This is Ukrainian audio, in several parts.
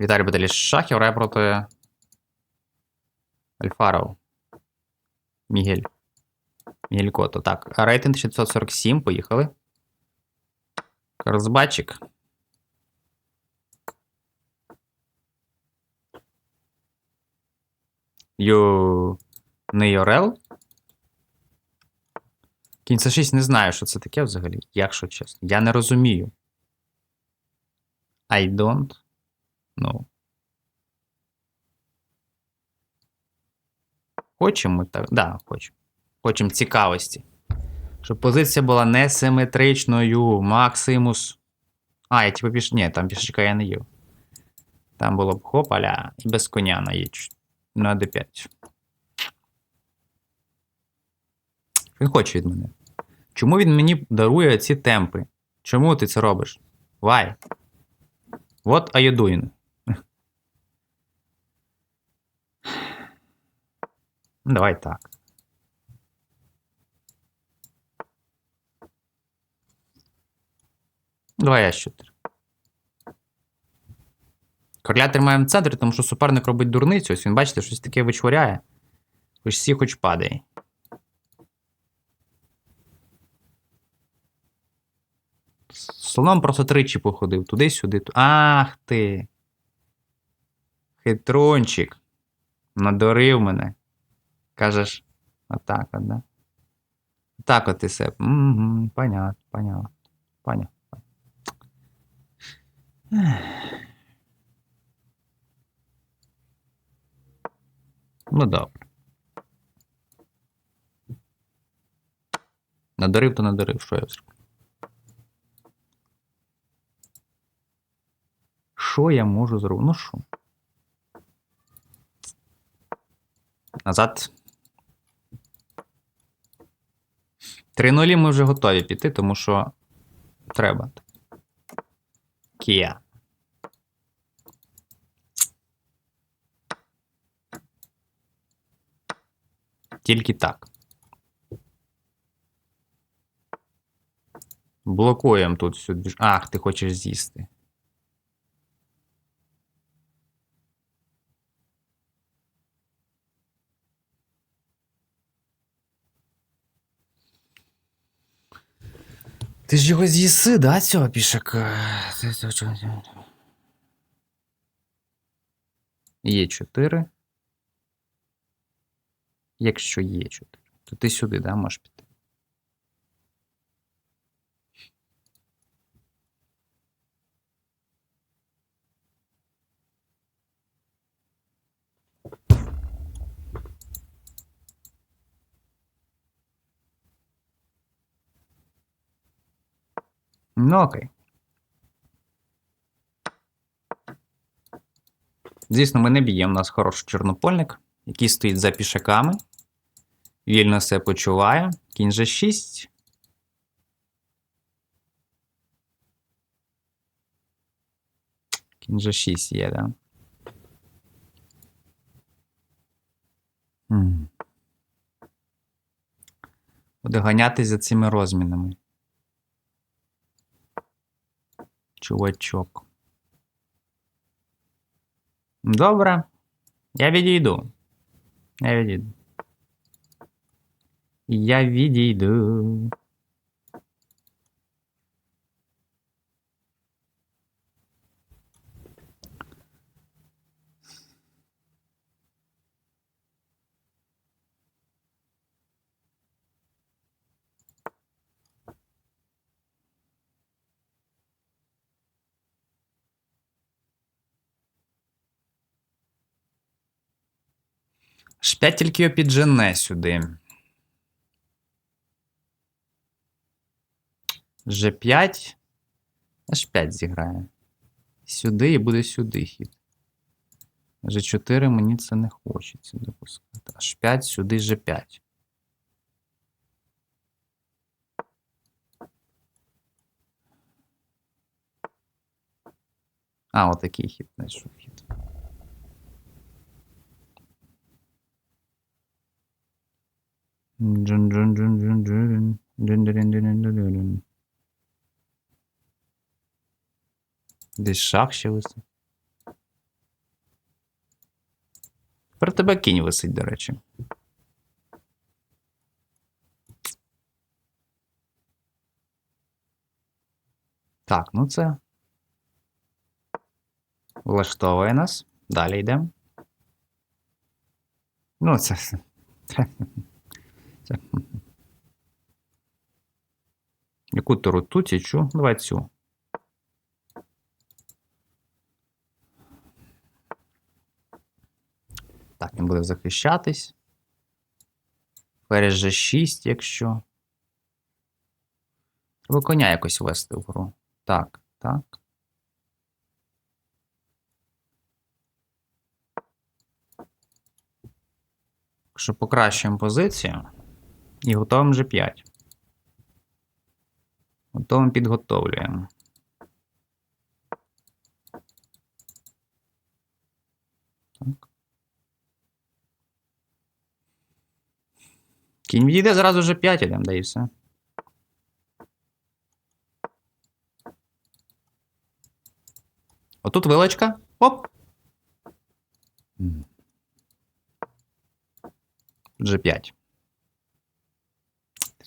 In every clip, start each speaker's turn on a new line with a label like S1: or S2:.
S1: Віталій Баталіш Шахів грає проти Альфаров. Мігель. Мігель Кото. Так, рейтинг 647, поїхали. Розбатчик. Ю... Не Йорел. Кінь 6 не знаю, що це таке взагалі, якщо чесно. Я не розумію. I don't know. Хочемо так. Да, хочемо. Хочемо цікавості. Щоб позиція була несиметричною. Максимус. А, я типу піш... Ні, там пішечка я не їв. Там було б хопаля і без коня на Е4. На d5. Він хоче від мене. Чому він мені дарує ці темпи? Чому ти це робиш? Why? What are you doing? Ну, Давай так. Давай я ще три. Короля тримаємо в центрі, тому що суперник робить дурницю. Ось він, бачите, щось таке вичворяє. Хоч всі хоч падає. Слоном просто тричі походив. Туди-сюди. ту- Ах ти. Хитрончик. Надурив мене. Кажеш, отак от, да? Так от ти себе. Угу, понятно, понятно. Понятно. Ну добре. Надурив, то надурив, що я зроблю. Що я можу зробити? Ну що? Назад. 3-0 ми вже готові піти, тому що треба. Кія. Тільки так. Блокуємо тут всю. Ах, ти хочеш з'їсти. Ти ж його з'їси, да, цього пішака? Є 4. Якщо є 4, то ти сюди, да, можеш піти. Ну, окей. Звісно, ми не б'ємо. У нас хороший чорнопольник, який стоїть за пішаками. Вільно себе почуває. Кінь же 6. Кінь же 6 є, да? Буде ганятись за цими розмінами. Чувачок. Добре. Я відійду. Я відійду. Я відійду. Шпять тільки його піджене сюди. G5. H5 зіграє. Сюди і буде сюди хід. G4 мені це не хочеться допускати. H5, сюди G5. А, отакий хід знайшов Dün dün dün dün dün dün dün dün dün dün Десь шах ще висить. Про тебе кінь висить, до речі. Так, ну це. Влаштовує нас. Далі йдемо. Ну, це це- Яку тут і чу? Давай цю. Так, він буде захищатись. Ферзь же 6, якщо. Треба коня якось вести в гру. Так, так. Якщо покращуємо позицію і готовим G5. Готовим підготовлюємо. Так. Кінь відійде зразу G5 ідемо, да і все. Отут вилочка. Оп. G5.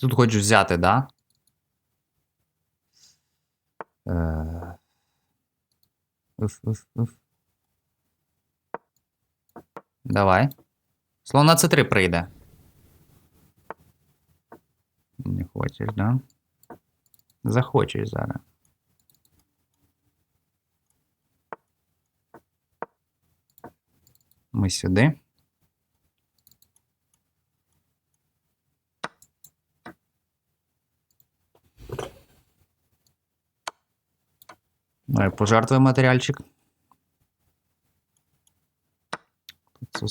S1: Тут хочеш взяти, да? Е, Уф, уф, уф. Давай. Слон на C3 прийде. Не хочеш, да? Захочеш зараз. Ми сюди. Давай пожертвуй матеріальчик. Це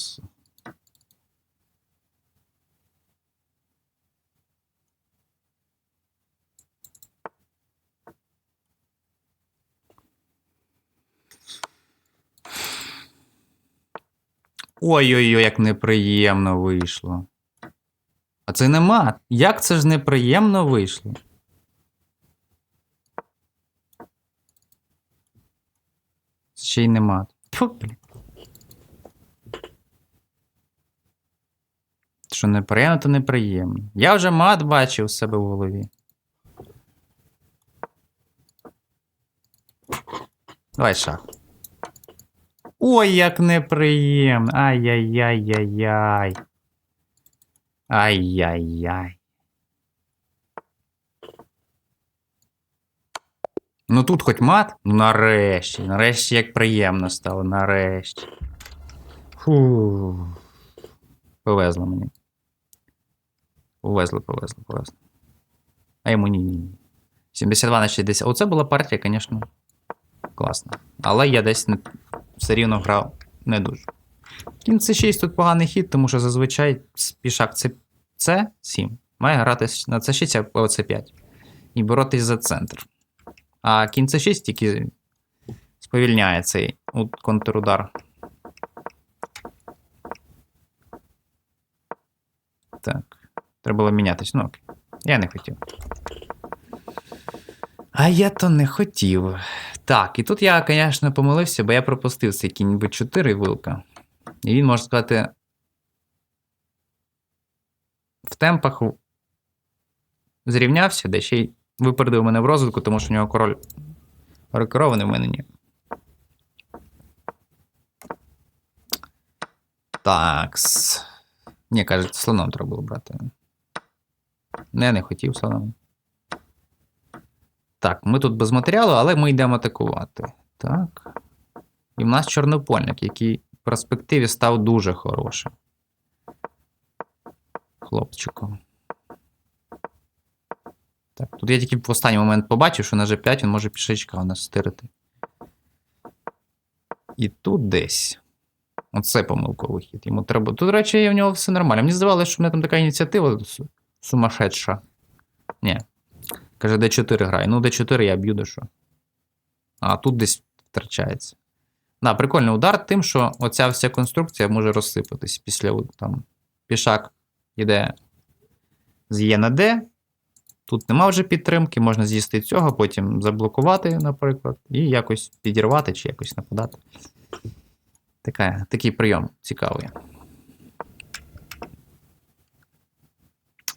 S1: Ой-ой-ой, як неприємно вийшло. А це нема. Як це ж неприємно вийшло? Ще й нема. Тьфу, блін. Що неприємно, то неприємно. Я вже мат бачив у себе в голові. Давай шах. Ой, як неприємно. Ай-яй-яй-яй-яй. Ай-яй-яй. Ну тут хоч мат? Ну нарешті. Нарешті як приємно стало. Нарешті. Фу. Повезло мені. Повезло, повезло, повезло. А йому ні, ні. ні. 72 на 60. Оце була партія, звісно, класна. Але я десь не, все рівно грав не дуже. Кінь C6 тут поганий хід, тому що зазвичай пішак C, C7 має грати на C6 або C5 і боротись за центр. А кінь C6 тільки сповільняє цей контрудар. Так. Треба було мінятись. Ну окей. Я не хотів. А я то не хотів. Так, і тут я, звісно, помилився, бо я пропустив цей кінь B4 вилка. І він, можна сказати, в темпах зрівнявся, де ще й випередив мене в розвитку, тому що у нього король рекерований, в мене ні. Такс. Ні, кажуть, слоном треба було брати. Не, не хотів слоном. Так, ми тут без матеріалу, але ми йдемо атакувати. Так. І в нас чорнопольник, який в перспективі став дуже хорошим. Хлопчиком. Тут я тільки в останній момент побачив, що на G5 він може пішечка у нас стирити. І тут десь. Оце помилковий хід. Йому треба. Тут, до речі, в нього все нормально. Мені здавалося, що в мене там така ініціатива су- сумасшедша. Ні. Каже, D4 грає. Ну, D4 я б'ю, де що. А тут десь втрачається. Да, прикольний удар тим, що оця вся конструкція може розсипатись після там. Пішак йде з Є на Д. Тут нема вже підтримки, можна з'їсти цього, потім заблокувати, наприклад, і якось підірвати чи якось нападати. Така, такий прийом цікавий.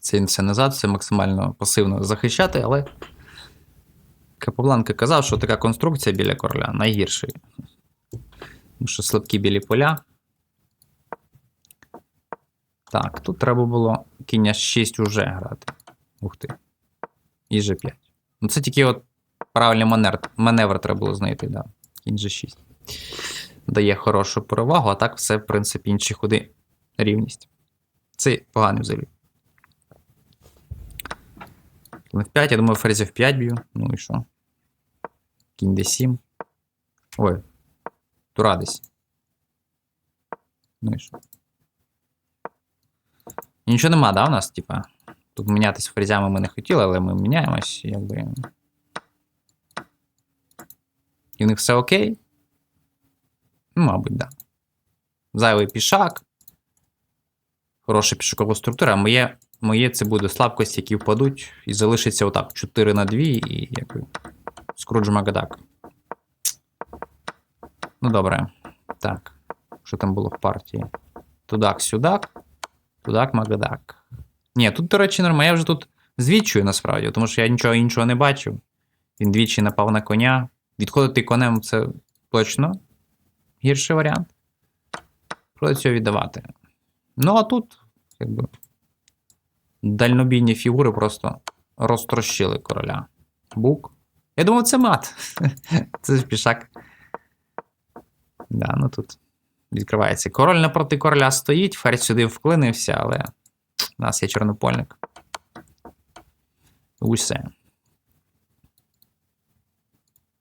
S1: Це все назад, все максимально пасивно захищати, але Капобланка казав, що така конструкція біля короля найгірший. Тому що слабкі білі поля. Так, тут треба було кінь аж 6 уже грати. Ух ти. І G5. Ну, це тільки от правильний маневр, маневр треба було знайти, да. Кінь G6. Дає хорошу перевагу, а так все, в принципі, інші ходи рівність. Це поганий взагалі. Кінь F5, я думаю, ферзь F5 б'ю. Ну і що? Кінь D7. Ой. Тура десь. Ну і що? Нічого нема, да, у нас, типа. Тут мінятись ферзями ми не хотіли, але ми міняємось, якби. І в них все окей? Ну, мабуть, да. Зайвий пішак. Хороша пішокова структура. Моє, моє це буде слабкості, які впадуть, і залишиться отак 4 на 2 і якби. Скрудж Магадак. Ну, добре. Так. Що там було в партії? Тудак-сюдак. Тудак-магадак. Ні, тут, до речі, нормально. Я вже тут звідчую насправді, тому що я нічого іншого не бачив. Він двічі напав на коня. Відходити конем це точно гірший варіант. Проти цього віддавати. Ну, а тут, якби. Дальнобійні фігури просто розтрощили короля. Бук. Я думав, це мат. Це ж пішак. Да, ну тут відкривається. Король напроти короля стоїть, ферзь сюди вклинився, але у нас є чорнопольник. Усе.